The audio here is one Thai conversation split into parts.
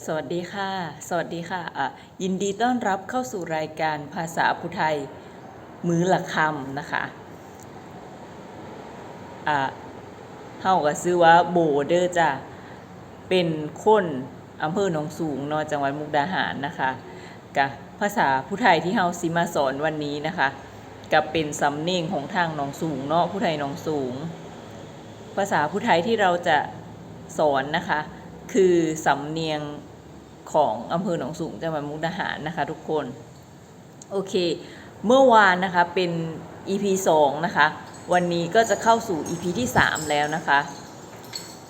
สวัสดีค่ะ สวัสดีค่ะอะยินดีต้อนรับเข้าสู่รายการภาษาพุไทยมือละคำนะคะอะเฮาก็ซื้อว่าโบเดอร์จ้ะเป็นคนอำเภอหนองสูงนอจังหวัดมุกดาหารนะคะกับภาษาผู้ไทยที่เฮาสิมาสอนวันนี้นะคะกับเป็นสำเนียงของทางหนองสูงเนาะผู้ไทยหนองสูง ภาษาผู้ไทยที่เราจะสอนนะคะ คือสำเนียงของอำเภอหนองสูงจังหวัดมุกดาหารนะคะทุกคน โอเค เมื่อวานนะคะเป็น EP 2 นะคะ วันนี้ก็จะเข้าสู่ EP ที่ 3 แล้วนะคะ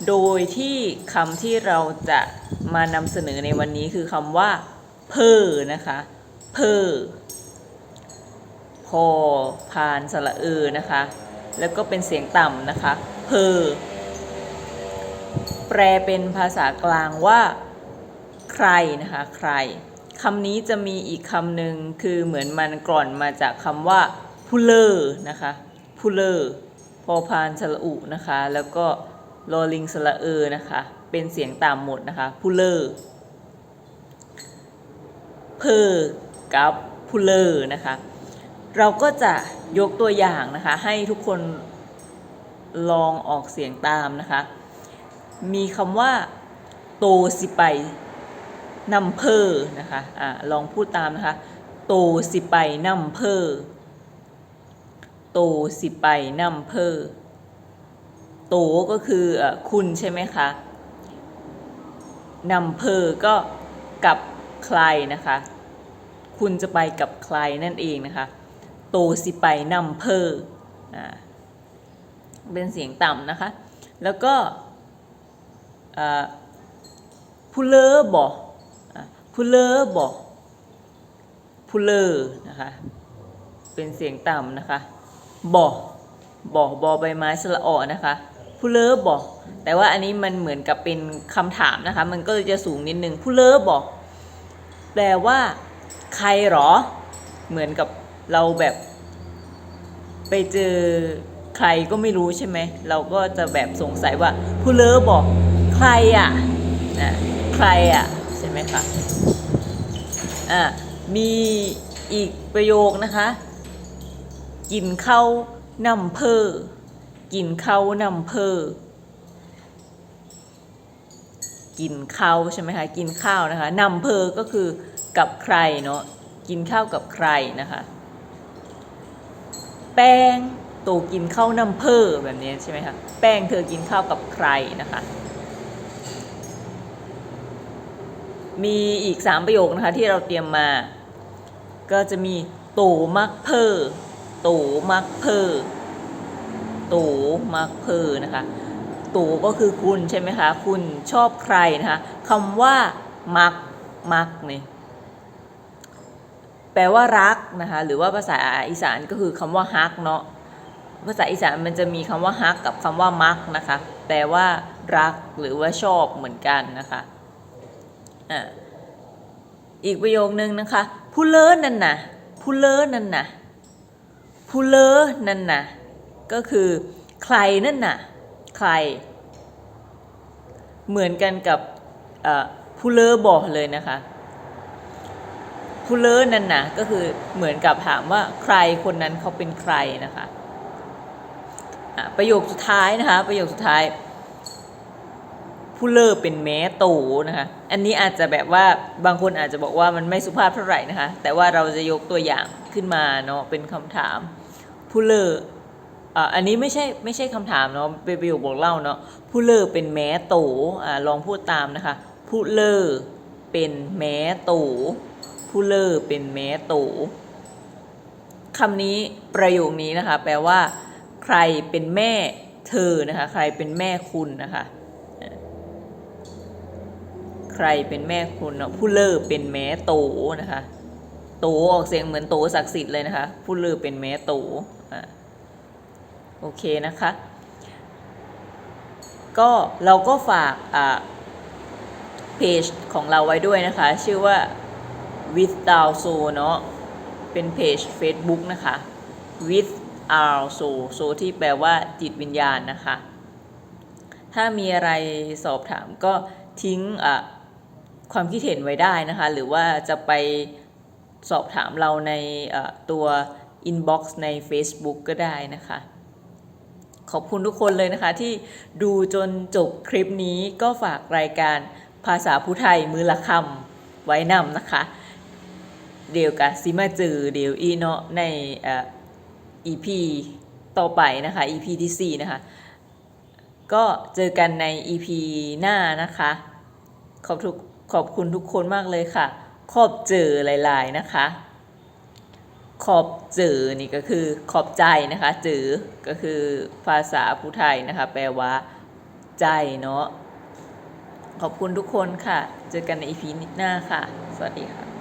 โดยที่คำที่เราจะมานำเสนอในวันนี้คือคำว่า เพอนะคะเพอพอพานสระเออนะคะ แล้วก็เป็นเสียงต่ำนะคะเพอ แปลเป็นภาษากลางว่า ใครนะคะใครคำนี้จะมีอีกคำหนึ่งคือเหมือนมันกร่อนมาจากคำว่าผู้เลอร์นะคะผู้เลอร์พอพานสระอุนะคะ แล้วก็ลอลิงสระเออนะคะ เป็นเสียงตามหมดนะคะผู้เลอร์เพอกับผู้เลอร์นะคะ เราก็จะยกตัวอย่างนะคะ ให้ทุกคนลองออกเสียงตามนะคะ มีคำว่า โตสิไปนำเพอนะคะอ่าลองพูดตามนะคะ โตสิไปนำเพอโตสิไปนำเพอโตก็คืออคุณใช่ไหมคะนำเพอก็กับใครนะคะ คุณจะไปกับใครนั่นเองนะคะ โตสิไปนำเพออ่าเป็นเสียงต่ำนะคะ แล้วก็ ผู้เลอบ่อ่าผู้เลอบ่ผู้เลอนะคะ เป็นเสียงต่ำนะคะบ่บ่บอใบไม้สระออนะคะผู้เลอบ่แต่ว่าอันนี้มันเหมือนกับเป็นคำถามนะคะ มันก็จะสูงนิดนึงผู้เลอบ่แปลว่า ใครหรอ เหมือนกับเราแบบ ไปเจอใครก็ไม่รู้ใช่ไหม เราก็จะแบบสงสัยว่าผู้เลอบอก รอะนะใครอะใช่ไหมคะอะมีอีกประโยคนะคะ กินข้าวนำเพอกินข้าวนำเพอกินข้าวใช่ไหมคะกินข้าวนะคะนำเพอก็คือกับใครเนาะกินข้าวกับใครนะคะ แป้งโตกินข้าวนำเพอแบบนี้ใช่ไหมคะแป้งเธอกินข้าวกับใครนะคะ มีอีก 3 ประโยคนะคะที่เราเตรียมมา ก็จะมีโตมักเพอโตมักเพอโตมักเพอนะคะโตก็คือคุณใช่ไหมคะคุณชอบใครนะคะคำว่ามักมักเนี่ยแปลว่ารักนะคะหรือว่าภาษาอีสานก็คือคำว่าฮักเนาะภาษาอีสานมันจะมีคำว่าฮักกับคำว่ามักนะคะแปลว่ารักหรือว่าชอบเหมือนกันนะคะ อีกประโยคนึงนะคะผู้เลิศนั่นนะผู้เลิศนั่นนะผู้เลิศนั่นนะก็คือใครนั่นน่ะใคร เหมือนกันกับผู้เลิศบอกเลยนะคะผู้เลิศนั่นนะก็คือเหมือนกับถามว่าใครคนนั้นเขาเป็นใครนะคะอะประโยคสุดท้ายนะคะ ประโยคสุดท้าย ผู้เลิศเป็นแม้โตนะคะ อันนี้อาจจะแบบว่าบางคนอาจจะบอกว่ามันไม่สุภาพเท่าไหร่นะคะ แต่ว่าเราจะยกตัวอย่างขึ้นมาเนาะเป็นคำถามผู้เลิศอะอันนี้ไม่ใช่ไม่ใช่คำถามเนาะเป็นประโยคบอกเล่าเนาะผู้เลิศเป็นแม้โตอะลองพูดตามนะคะผู้เลิศเป็นแม้โตผู้เลอเป็นแม้โตคำนี้ประโยคนี้นะคะ แปลว่า ใครเป็นแม่เธอนะคะ ใครเป็นแม่คุณนะคะ ใครเป็นแม่คุณเนาะผู้เลอเป็นแม้โตนะคะ โตออกเสียงเหมือนโตศักดิ์สิทธิ์เลยนะคะ ผู้เลอเป็นแม้โตอะโอเคนะคะ ก็เราก็ฝากอ่าเพจของเราไว้ด้วยนะคะ ชื่อว่า with our soul เนาะเป็นเพจ Facebook นะคะ with our soul soul ที่แปลว่าจิตวิญญาณนะคะ ถ้ามีอะไรสอบถามก็ทิ้งอะ ความคิดเห็นไว้ได้นะคะ หรือว่าจะไปสอบถามเราในเอ่อตัว inbox ใน Facebook ก็ได้นะคะ ขอบคุณทุกคนเลยนะคะ ที่ดูจนจบคลิปนี้ก็ฝากรายการภาษาผู้ไทยมือละคำไว้นำนะคะ เดียวกับซิมาจือเดียวอีเนาะในอ่อ EP ต่อไปนะคะ EP ที่ 4 นะคะ ก็เจอกันใน EP หน้านะคะ ขอบทุก ขอบคุณทุกคนมากเลยค่ะ ขอบเจอหลาย ๆ นะคะ ขอบเจอนี่ก็คือขอบใจนะคะเจอก็คือภาษาผู้ไทยนะคะ แปลว่า ใจเนาะขอบคุณทุกคนค่ะ เจอกันในอีพีหน้าค่ะ สวัสดีค่ะ